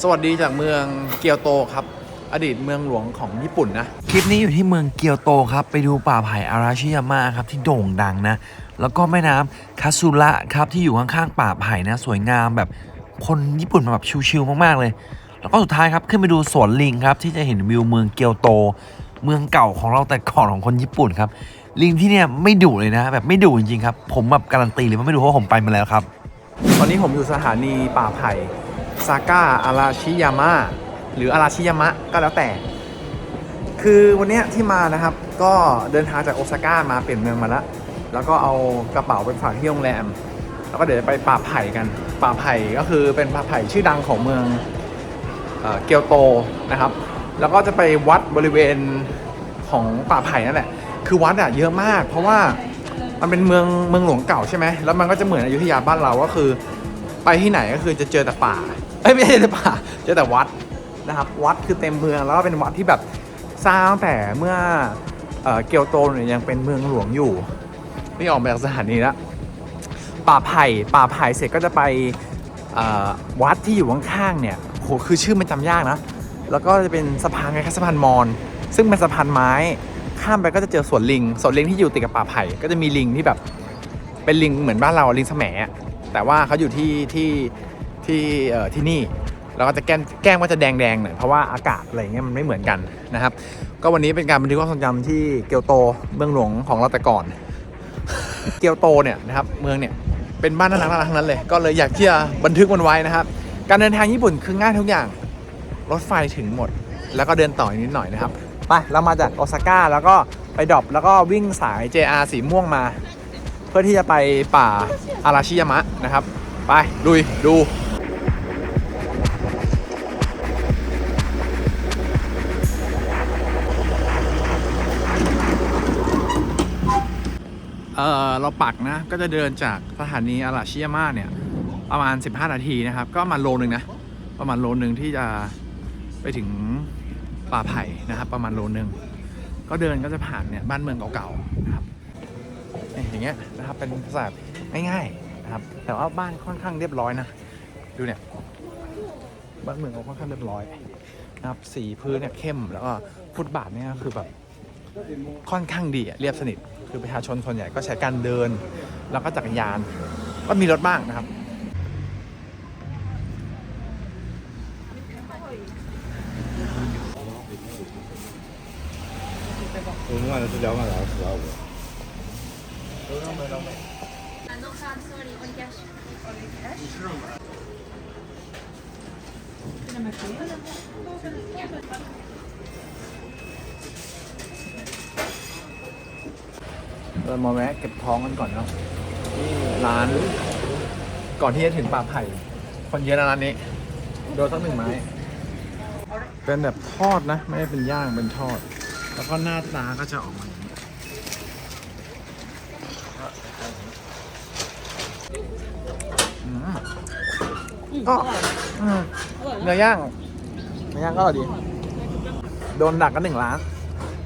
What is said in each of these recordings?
สวัสดีจากเมืองเกียวโตครับ อดีตเมืองหลวงของญี่ปุ่นนะ คลิปนี้อยู่ที่เมืองเกียวโตครับ ไปดูป่าไผ่อาราชิยาม่าครับที่โด่งดังนะ แล้วก็แม่น้ำคาซูระครับที่อยู่ข้างๆป่าไผ่นะสวยงามแบบคนญี่ปุ่นมาแบบชิลๆมากๆเลย แล้วก็สุดท้ายครับขึ้นไปดูสวนลิงครับที่จะเห็นวิวเมืองเกียวโต เมืองเก่าของเราแต่ก่อนของคนญี่ปุ่นครับ ลิงที่เนี่ยไม่ดุเลยนะ แบบไม่ดุจริงๆครับ ผมแบบการันตีเลยว่าไม่ดุเพราะผมไปมาแล้วครับ ตอนนี้ผมอยู่สถานีป่าไผ่ ซาก้าอาราชิยามะหรืออาราชิยามะก็แล้วแต่ คือวันนี้ที่มานะครับ ก็เดินทางจากโอซาก้ามาเปลี่ยนเมืองมาแล้วแล้วก็เอากระเป๋าไปฝากที่โรงแรม แล้วก็เดี๋ยวจะไปป่าไผ่กัน ป่าไผ่ก็คือเป็นป่าไผ่ชื่อดังของเมืองเอ่อเกียวโตนะครับ แล้วก็จะไปวัดบริเวณของป่าไผ่นั่นแหละ คือวัดอะเยอะมาก เพราะว่ามันเป็นเมืองเมืองหลวงเก่าใช่ไหมแล้วมันก็จะเหมือนอยุธยาบ้านเราก็คือ ไปที่ไหนก็คือจะเจอแต่ป่าเอ้ยไม่ใช่แต่ป่าเจอแต่วัดนะครับ วัดคือเต็มเมืองแล้วก็เป็นวัดที่แบบสร้างตั้งแต่เมื่อเออเกียวโตเนี่ยยังเป็นเมืองหลวงอยู่นี่ออกมาจากสถานีแล้วป่าไผ่ป่าไผ่เสร็จก็จะไปวัดที่อยู่ข้างๆเนี่ยโหคือชื่อมันจำยากนะ แล้วก็จะเป็นสะพานไงครับสะพานมอญซึ่งเป็นสะพานไม้ข้ามไปก็จะเจอสวนลิงสวนลิงที่อยู่ติดกับป่าไผ่ก็จะมีลิงที่แบบเป็นลิงเหมือนบ้านเราลิงแสม แต่ว่าเขาอยู่ที่ที่ที่เอ่อที่นี่แล้วก็จะแกล้งแกล้งว่าจะแดงแดงๆหน่อยเพราะว่าอากาศอะไรเงี้ยมันไม่เหมือนกันนะครับ ก็วันนี้เป็นการบันทึกความทรงจำที่เกียวโตเมืองหลวงของเราแต่ก่อน เกียวโตเนี่ยนะครับเมืองเนี่ยเป็นบ้านน่ารักน่ารักทั้งนั้นเลยก็เลยอยากที่จะบันทึกมันไว้นะครับ การเดินทางญี่ปุ่นคือง่ายทุกอย่างรถไฟถึงหมด แล้วก็เดินต่ออีกนิดหน่อยนะครับไปเรามาจากโอซาก้าแล้วก็ไปดรอปแล้วก็วิ่งสาย JR สีม่วงมา เพื่อที่จะไปป่าอาราชิยามะนะครับ ไปลุยดูเออเราปักนะ ก็จะเดินจากสถานีอาราชิยามะเนี่ย ประมาณ 15 นาทีนะครับ ก็ประมาณโลนึงนะ ประมาณโลนึงที่จะไปถึงป่าไผ่นะครับ ประมาณโลนึง ก็เดินก็จะผ่านเนี่ยบ้านเมืองเก่าๆนะครับ อย่างเงี้ยนะครับเป็นภาษาง่ายๆนะครับ แต่ว่าบ้านค่อนข้างเรียบร้อยนะ ดูเนี่ย บ้านเมืองเขาค่อนข้างเรียบร้อยนะครับ สีพื้นเนี่ยเข้มแล้วก็ฟุตบาทเนี่ยคือแบบค่อนข้างดีอะเรียบสนิท คือประชาชนส่วนใหญ่ก็ใช้การเดิน แล้วก็จักรยาน ก็มีรถบ้างนะครับ 我们买的是两百二十二五。 เรามาแวะเก็บท้องกันก่อนเนาะร้าน ก่อนที่จะถึงป่าไผ่ คนเยอะนะร้านนี้ โดนตั้งหนึ่งไม้ เป็นแบบทอดนะ ไม่ได้เป็นย่างเป็นทอด แล้วก็หน้าตาก็จะออกมาอย่างนี้อืม ก็อืมเนื้อย่างเนื้อย่างก็อร่อยดี โดนดักกันหนึ่งร้าน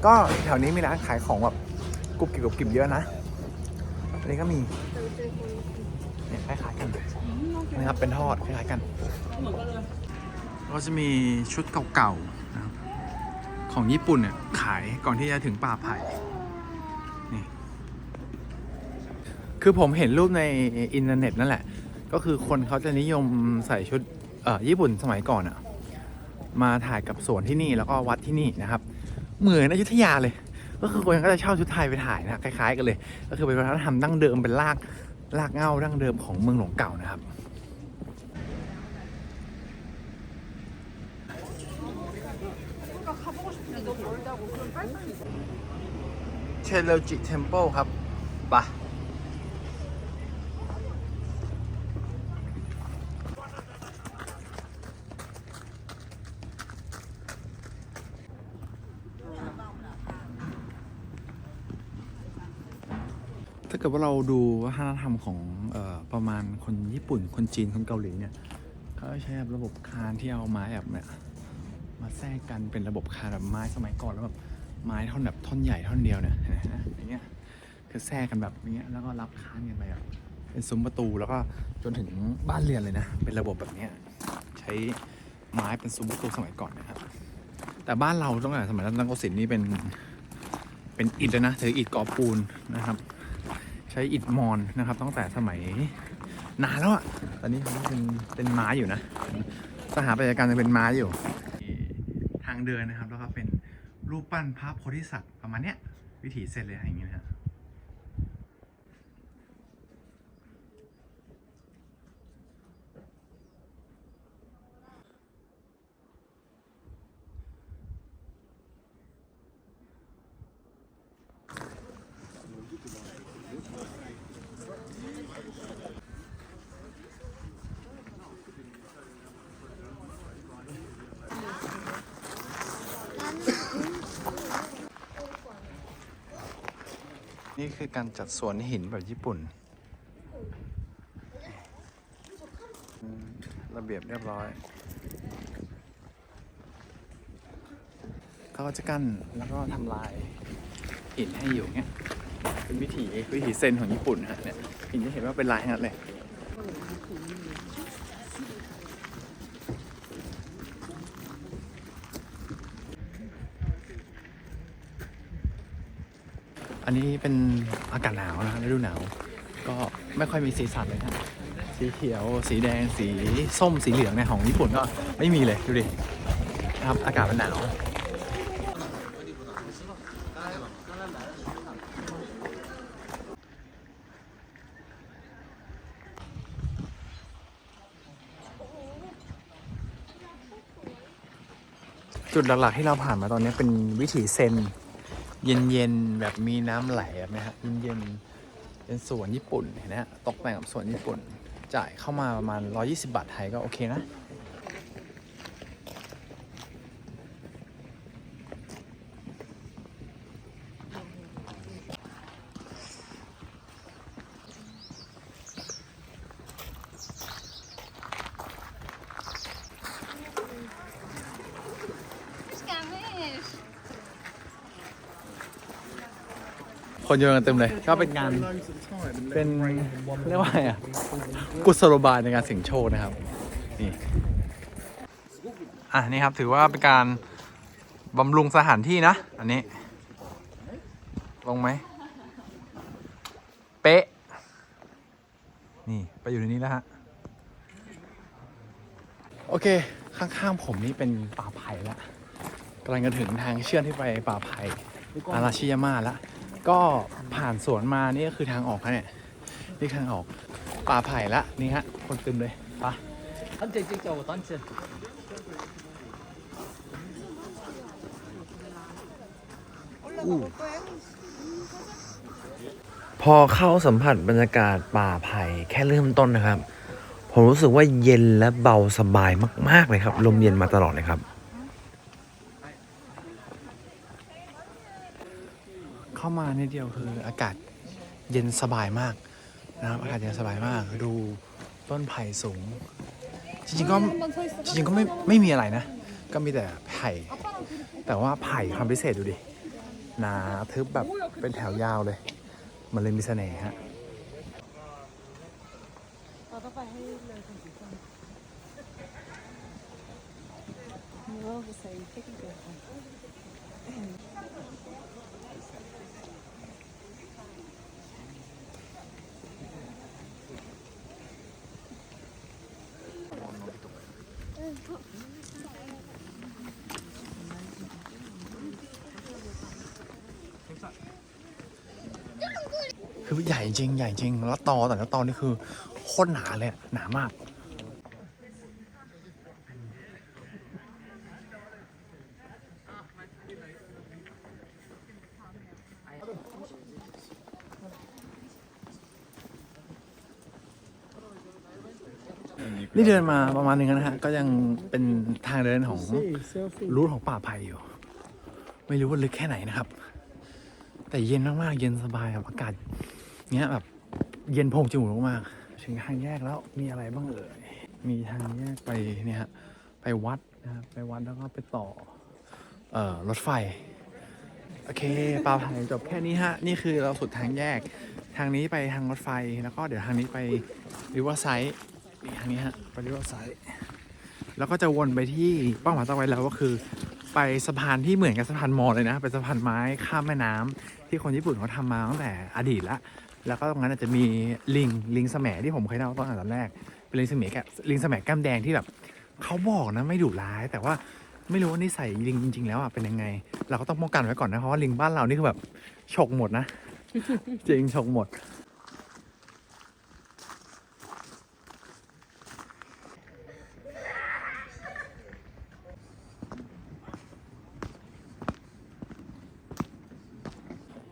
ก็แถวนี้มีร้านขายของแบบกรุบกริบกรุบกริบเยอะนะ อันนี้ก็มีเนี่ยคล้ายๆกันนะครับเป็นทอดคล้ายๆกัน ก็จะมีชุดเก่าๆนะครับของญี่ปุ่นเนี่ยขายก่อนที่จะถึงป่าไผ่นี่คือผมเห็นรูปในอินเทอร์เน็ตนั่นแหละ ก็คือคนเขาจะนิยมใส่ชุดเอ่อญี่ปุ่นสมัยก่อนอะมาถ่ายกับสวนที่นี่แล้วก็วัดที่นี่นะครับ เหมือนอยุธยาเลย ก็คือคนก็จะเช่าชุดไทยไปถ่ายนะคล้ายๆกันเลย ก็คือเป็นวัฒนธรรมดั้งเดิมเป็นรากรากเหง้าดั้งเดิมของเมืองหลวงเก่านะครับเชลจิเทมเพิลครับไปะ กิดว่าเราดูวัฒนธรรมของออประมาณคนญี่ปุ่น คนจีน คนเกาหลีเนี่ยเขาใช้ระบบคานที่เอาไม้แบบเนี่ยมาแทรกกันเป็นระบบคานแบบไม้สมัยก่อนแล้วแบบไม้ท่อนแบบท่อนใหญ่ท่อนเดียวเนี่ยเห็นไหมฮะอย่างเงี้ยคือแทรกกันแบบอย่างเงี้ยแล้วก็รับคานกันไปแบบเป็นซุ้มประตูแล้วก็จนถึงบ้านเรือนเลยนะ เป็นระบบแบบเนี้ยใช้ไม้เป็นซูบุตุสมัยก่อนนะครับ แต่บ้านเราตั้งแต่สมัยรัตนโกสินทร์นี่เป็นเป็นอิฐนะถืออิฐกอปูนนะครับ ช้อิฐมอนนะครับตั้งแต่สมัยนานแล้วอะตอนนี้เขาเป็นเป็นไม้อยู่นะสถาปัตยกรรมยังเป็นไม้อยู่ ทางเดินนะครับแล้วก็เป็นรูปปั้นพระโพธิสัตว์ประมาณเนี้ยวิถีเซนเลยอย่างเงี้ย นี่คือการจัดสวนหินแบบญี่ปุ่น ระเบียบเรียบร้อย เขาก็จะกั้นแล้วก็ทำลายหินให้อยู่เงี้ย เป็นวิถีวิถีเซนของญี่ปุ่นฮะเนี่ยหินจะเห็นว่าเป็นลายทั้งนั้นเลย อันนี้เป็นอากาศหนาวนะครับฤดูหนาว ก็ไม่ค่อยมีสีสันเลยนะสีเขียว สีแดง สีส้ม สีเหลืองในของญี่ปุ่นก็ไม่มีเลยดูดิครับอากาศมันหนาวจุดหลักๆที่เราผ่านมาตอนนี้เป็นวิถีเซน เย็นๆแบบมีน้ำไหลแบบนี้ฮะเย็นๆเป็นสวนญี่ปุ่นเห็นไหมฮะตกแต่งกับสวนญี่ปุ่น จ่ายเข้ามาประมาณ 120 บาทไทยก็โอเคนะ คนโยนกันเต็มเลยก็เป็นงานเป็นเรียกว่าไงอะกุศโลบายในการเสี่ยงโชคนะครับนี่อะนี่ครับถือว่าเป็นการบำรุงสถานที่นะ อันนี้ ลงไหมเป๊ะ นี่ ไปอยู่ในนี้แล้วฮะ โอเค ข้างๆ ผมนี่เป็นป่าไผ่แล้วกำลังจะถึงทางเชื่อมที่ไปป่าไผ่อาราชิยาม่าแล้ว ก็ผ่านสวนมานี่ก็คือทางออกฮะเนี่ยนี่ทางออกป่าไผ่ละนี่ฮะ คนเต็มเลยปะท่านเจริงๆจ้าตอนเจพอเข้าสัมผัสบรรยากาศป่าไผ่แค่เริ่มต้นนะครับ ผมรู้สึกว่าเย็นและเบาสบายมาก ๆ เลยครับ ลมเย็นมาตลอดเลยครับ เข้ามานิดเดียวคืออากาศเย็นสบายมากนะครับอากาศเย็นสบายมาก ดูต้นไผ่สูง จริงๆก็จริงๆก็ไม่ไม่มีอะไรนะ ก็มีแต่ไผ่ แต่ว่าไผ่ความพิเศษดูดิหนาทึบแบบเป็นแถวยาวเลย มันเลยมีเสน่ห์ฮะเราต้องไปให้เลยคนสีส้มเนื้อใส่เทคนิคเดียวกัน คือใหญ่จริงใหญ่จริงแล้วตอแต่ละตอนี่คือโคตรหนาเลยหนามาก นี่เดินมาประมาณหนึงแล้วนะฮะ ก็ยังเป็นทางเดินของ รูทของป่าไผ่อยู่ ไม่รู้ว่าลึกแค่ไหนนะครับ แต่เย็นมากๆ เย็นสบายครับอากาศเนี้ยแบบ เย็นโพงจมูกมากๆถึงทางแยกแล้วมีอะไรบ้างเอ่ยมีทางแยกไปเนี่ยฮะไปวัดนะครับไปวัดแล้วก็ไปต่อ เอ่อรถไฟ โอเคปลาไผ่จบแค่นี้ฮะ นี่คือเราสุดทางแยก ทางนี้ไปทางรถไฟแล้วก็เดี๋ยวทางนี้ไปริเวอร์ไซด์ นี่ทางนี้ฮะไปริเวอร์ไซด์แล้วก็จะวนไปที่เป้าหมายต่อไปแล้วก็คือ ไปสะพานที่เหมือนกับสะพานมอญเลยนะเป็นสะพานไม้ข้ามแม่น้ำที่คนญี่ปุ่นเขาทำมาตั้งแต่อดีตละแล้วก็ตรงนั้นอาจจะมีลิงลิงแสมที่ผมเคยเล่าตอนตอนแรกเป็นลิงแสมแกลิงแสมแก้มแดงที่แบบเขาบอกนะไม่ดุร้ายแต่ว่าไม่รู้ว่านิสัยลิงจริง ๆ แล้วอะเป็นยังไง เราก็ต้องป้องกันไว้ก่อนนะเพราะว่าลิงบ้านเรานี่คือแบบฉกหมดนะ จริงฉกหมด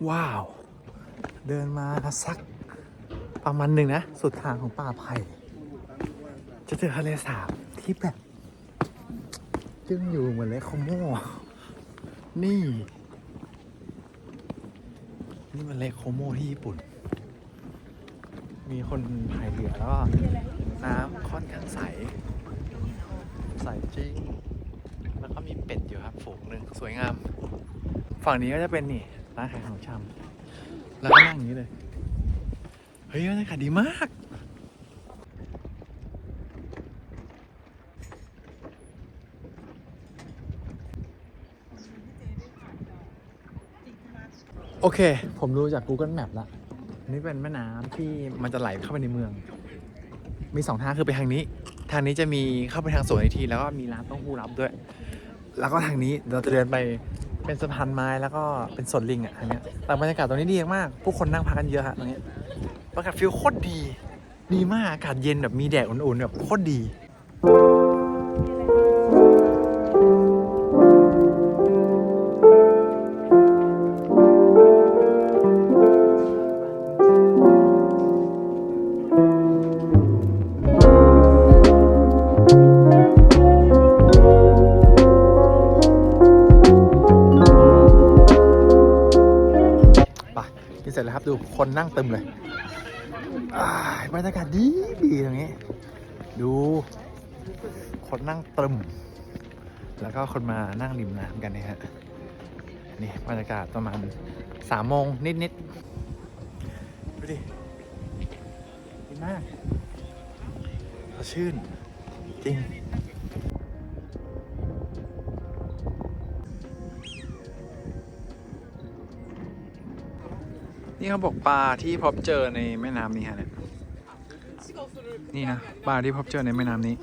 ว้าว เดินมาสักประมาณหนึ่งนะ สุดทางของป่าไผ่จะเจอทะเลสาบที่แบบจึงอยู่เหมือนเลคโคโมนี่ นี่มันเลคโคโมที่ญี่ปุ่น มีคนพายเรือแล้วก็น้ำค่อนข้างใส ใสจริง แล้วก็มีเป็ดอยู่ครับฝูงหนึ่งสวยงาม ฝั่งนี้ก็จะเป็นนี่ ร้านขายของชำแล้วก็นั่งอย่างนี้เลย เฮ้ยบรรยากาศดีมากโอเค ผมดูจาก Google Map แล้วอันนี้เป็นแม่น้ำที่มันจะไหลเข้าไปในเมือง มีสองทางคือไปทางนี้ ทางนี้จะมีเข้าไปทางสวนอีกที แล้วก็มีร้านต้องหู้รับด้วย แล้วก็ทางนี้เราจะเดินไป เป็นสะพานไม้แล้วก็เป็นสวนลิงอะทางเนี้ยแต่บรรยากาศตรงนี้ดีมาก ผู้คนนั่งพักกันเยอะฮะตรงนี้บรรยากาศฟิลโคตรดี ดีมากอากาศเย็นแบบมีแดดอุ่นๆแบบโคตรดีไป คนนั่งเต็มแล้วก็คนมานั่งริมน้ำกันนี่ยฮะ นี่บรรยากาศประมาณสามโมงนิดๆ ดูดิดีมากสดชื่น จริงนี่เขาบอกปลาที่พบเจอในแม่น้ำนี้ฮะเนี่ย นี่นะปลาที่พบเจอในแม่น้ำนี้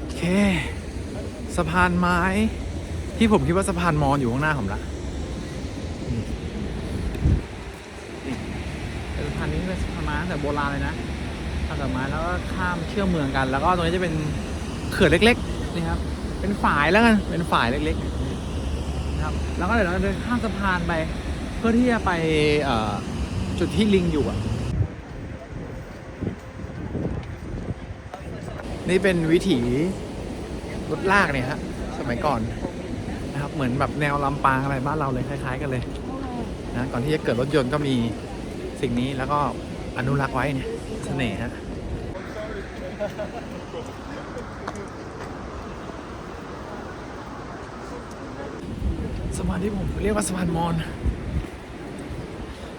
โอเค สะพานไม้ ที่ผมคิดว่าสะพานมอญอยู่ข้างหน้าผมละเป็นสะพานนี้เป็นสะพานไม้แต่โบราณเลยนะทำจากไม้แล้วก็ข้ามเชื่อมเมืองกัน แล้วก็ตรงนี้จะเป็นเขื่อนเล็กๆนี่ครับ เป็นฝายแล้วกันเป็นฝายเล็กๆนะครับ แล้วก็เดี๋ยวเราเดินข้ามสะพานไป เพื่อที่จะไปจุดที่ลิงอยู่อะนี่เป็นวิถี รถลากเนี่ยฮะสมัยก่อนนะครับเหมือนแบบแนวลำปางอะไรบ้านเราเลยคล้ายๆกันเลยนะก่อนที่จะเกิดรถยนต์ก็มีสิ่งนี้แล้วก็อนุรักษ์ไว้เนี่ยเสน่ห์ฮะสะพานที่ผมเรียกว่าสะพานมอญ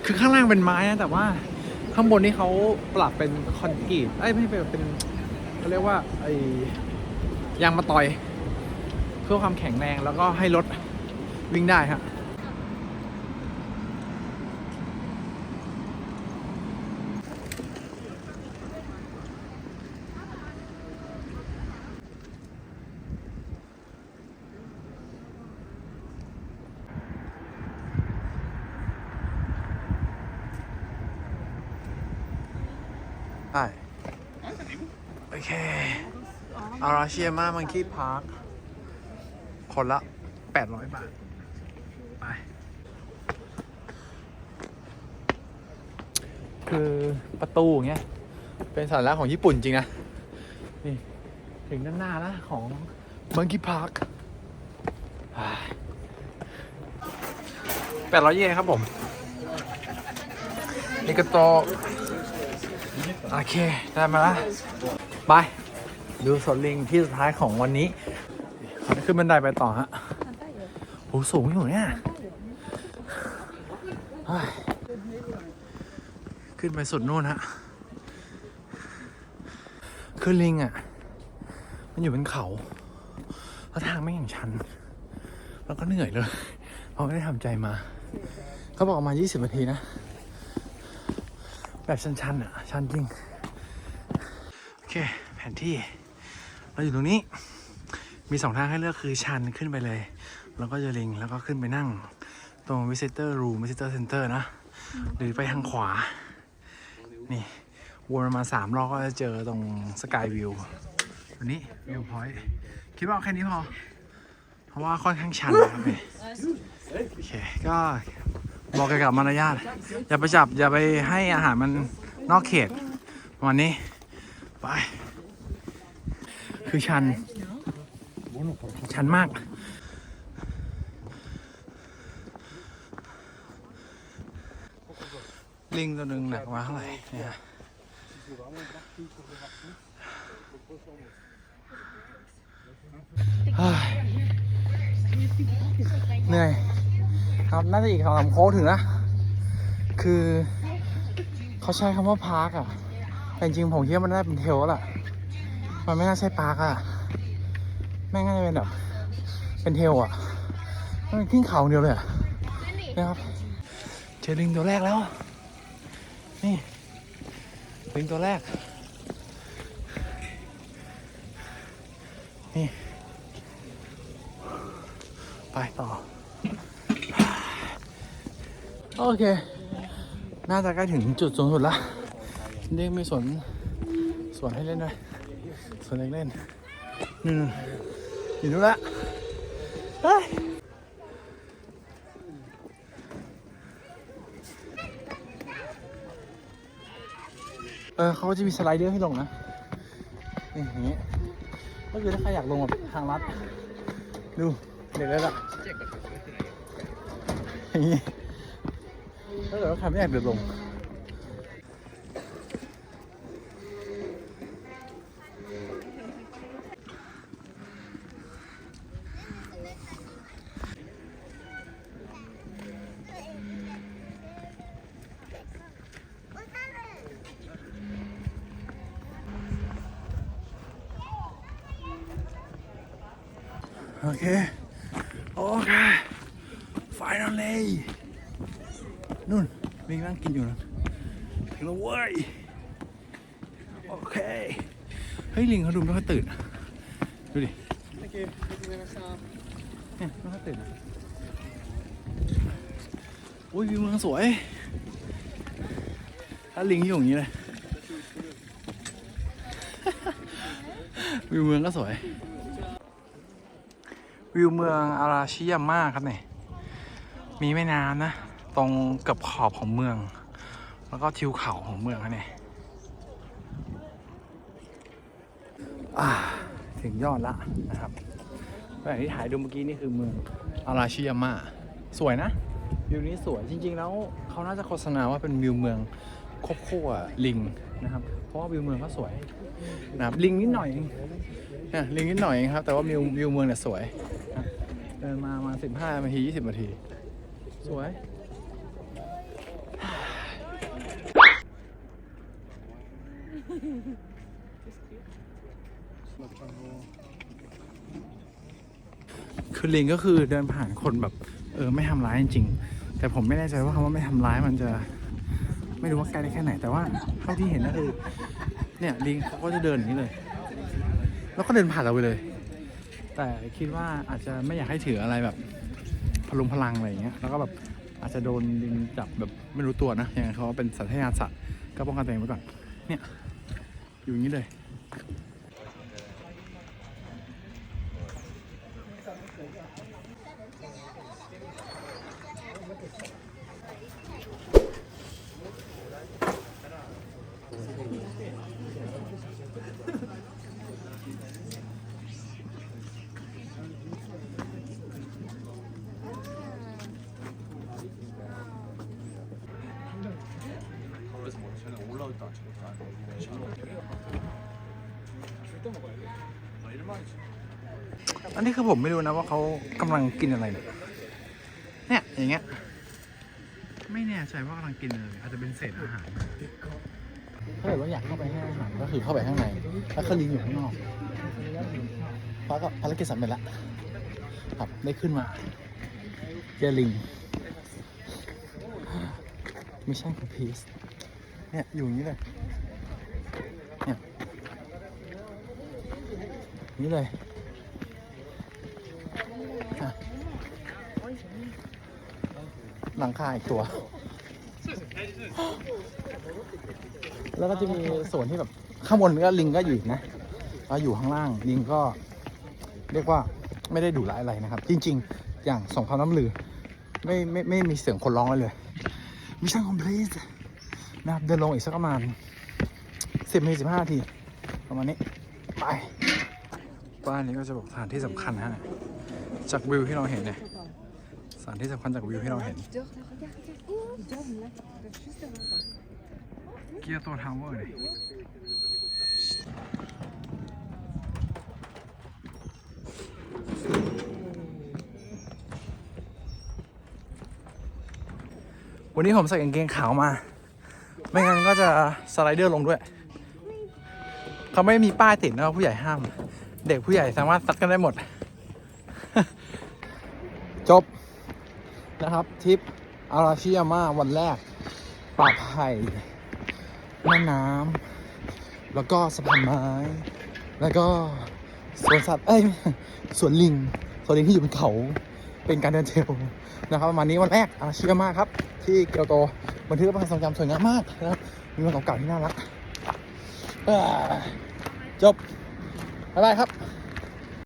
คือข้างล่างเป็นไม้นะแต่ว่าข้างบนนี่เขาปรับเป็นคอนกรีตเอ้ยไม่ใช่เป็นเขาเรียกว่าไอ ยางมาต่อย เพื่อความแข็งแรงแล้วก็ให้รถวิ่งได้ฮะใช่โอเค อาราเชียมามังคีพาร์คคนละ 800 บาท ไป คือประตูเงี้ย เป็นสัญลักษณ์ของญี่ปุ่นจริงนะ นี่ ถึงด้านหน้าแล้วของมังคีพาร์คแปดร้อยเยนครับผมนี่ก็โตโอเค ได้มาแล้วไป ดูสวนลิงที่สุดท้ายของวันนี้ขึ้นบันไดไปต่อฮะโหสูงอยู่เนี่ยเฮ้ยขึ้นไปสุดนู่นฮะคือลิงอะ มันอยู่บนเขาแล้วทางไม่อย่างชัน แล้วก็เหนื่อยเลยเพราะไม่ได้ทำใจมา เขาบอกมา 20 นาทีนะ แบบชันๆอะ ชันจริง โอเค แผนที่ เราอยู่ตรงนี้ มีสองทางให้เลือกคือชันขึ้นไปเลย แล้วก็เจอลิงแล้วก็ขึ้นไปนั่ง ตรง visitor room visitor center นะ หรือไปทางขวา นี่วนมาสามรอบก็จะเจอตรงสกายวิวอันนี้วิวพอยต์คิดว่าแค่นี้พอ เพราะว่าค่อนข้างชันนะครับพี่โอเค ก็บอกเกี่ยวกับมารยาทอย่าไปจับ อย่าไปให้อาหารมันนอกเขตประมาณนี้ ไป คือชัน ชันมาก ลิงตัวหนึ่งหนักมาเท่าไหร่เนี่ยเหนื่อยครับน่าจะอีกสองสามโค้งถึงนะ คือเขาใช้คำว่าพาร์คอะแต่จริงๆผมคิดว่ามันน่าเป็นเทลแล้วล่ะ มันไม่น่าใช่พาร์คอะแม่งน่าจะเป็นแบบ เป็นเทลอะมันเป็นขึ้นเขาเดียวเลยอะนะครับ เจอลิงตัวแรกแล้ว นี่ ลิงตัวแรก นี่ ไปต่อ โอเค น่าจะใกล้ถึงจุดสูงสุดละเด็กมีสวนสวนให้เล่นด้วย สวนเล็กเล่นนี่นอยู่นู้นละเฮ้ยเออเขาก็จะมีสไลเดอร์ให้ลงนะนี่อย่างนี้ก็คือถ้าใครอยากลงแบบทางลัด ดูเด็กเลยล่ะอย่างนี้ถ้าเกิดว่าใครไม่อยากเดินลง โอเค โอเค finally นู่นลิงนั่งกินอยู่นะถึงแล้ว เว้ย โอเค เฮ้ย ลิงเขาดูไม่ค่อยตื่นอะดูดิเนี่ยไม่ค่อยตื่นอะอุ้ยวิวเมืองสวย ถ้าลิงอยู่อย่างนี้เลยวิวเมืองก็สวย วิวเมืองอาราชิยาม่าครับเนี่ยมีแม่น้ำนะ ตรงเกับขอบของเมือง แล้วก็ทิวเขาของเมืองครับเนี่ยอ่าถึงยอดละนะครับแบบที่ถ่ายดูเมื่อกี้นี่คือเมืองอาราชิยาม่าสวยนะ วิวนี้สวยจริง ๆ แล้วเขาน่าจะโฆษณาว่าเป็นวิวเมืองควบคู่กับลิงนะครับ เพราะว่าวิวเมืองก็สวยนะครับลิงนิดหน่อยเองเนี่ยลิงนิดหน่อยเองครับ แต่ว่าวิววิวเมืองเนี่ยสวยเดินมามาสิบห้านาทียี่สิบนาที สวย คือลิงก็คือเดินผ่านคนแบบ เออไม่ทำร้ายจริงๆ แต่ผมไม่แน่ใจว่าคำว่าไม่ทำร้ายมันจะ ไม่รู้ว่าใกล้ได้แค่ไหน แต่ว่าเท่าที่เห็นก็คือ เนี่ยลิงเขาก็จะเดินอย่างนี้เลย แล้วก็เดินผ่านเราไปเลย แต่คิดว่าอาจจะไม่อยากให้ถืออะไรแบบพลุงพลังอะไรอย่างเงี้ย แล้วก็แบบอาจจะโดนลิงจับแบบไม่รู้ตัวนะอย่างเขาเป็นสัตว์ให้อาสัตว์ก็ป้องกันตัวเองไว้ก่อน เนี่ยอยู่อย่างนี้เลย อันนี้คือผมไม่รู้นะว่าเขากำลังกินอะไรเนี่ยเนี่ยอย่างเงี้ย ไม่แน่ใจว่ากำลังกินเลยอาจจะเป็นเศษอาหาร ถ้าเกิดว่าอยากเข้าไปให้อาหารก็คือเข้าไปข้างในแล้วก็ลิงอยู่ข้างนอกเพราก็ภารกิจสำเร็จแล้วครับได้ขึ้นมาเจอลิงมิชชั่นคอมพลีทเนี่ยอยู่อย่างนี้เลย นี่เลยอะหลังคาอีกตัว แล้วก็จะมีส่วนที่แบบข้างบนก็ลิงก็อยู่อีกนะแล้วอยู่ข้างล่างลิงก็ เรียกว่าไม่ได้ดุร้ายอะไรนะครับ จริง ๆ อย่างสงคำน้ำลือ ไม่ไม่ไม่มีเสียงคนร้องเลยมิชชั่นคอมพลีทนะครับเดินลงอีกสักประมาณสิบนาทีสิบห้าทีประมาณนี้ ไป บ้านนี้ก็จะบอกสถานที่สำคัญนะฮะจากวิวที่เราเห็นเนี่ยสถานที่สำคัญจากวิวที่เราเห็นเกียร์ตัวทาวเวอร์เลยวันนี้ผมใส่กางเกงขาวมา ไม่งั้นก็จะสไลเดอร์ลงด้วย เขาไม่มีป้ายติดนะว่าผู้ใหญ่ห้าม เด็กผู้ใหญ่สามารถซัดกันได้หมด จบนะครับทริปอาราชิยาม่าวันแรกปลอดภัยแม่น้ำแล้วก็สะพานไม้ แล้วก็สวนสัตว์เอ้ยสวนลิงสวนลิงที่อยู่บนเขาเป็นการเดินเทรลนะครับประมาณนี้วันแรกอาชิยาม่าครับ ที่เกียวโตบันทึกภาพทรงจำสวยงามมากนะครับมีวันเก่าๆที่น่ารักเอ้อจบ บ๊ายบายครับ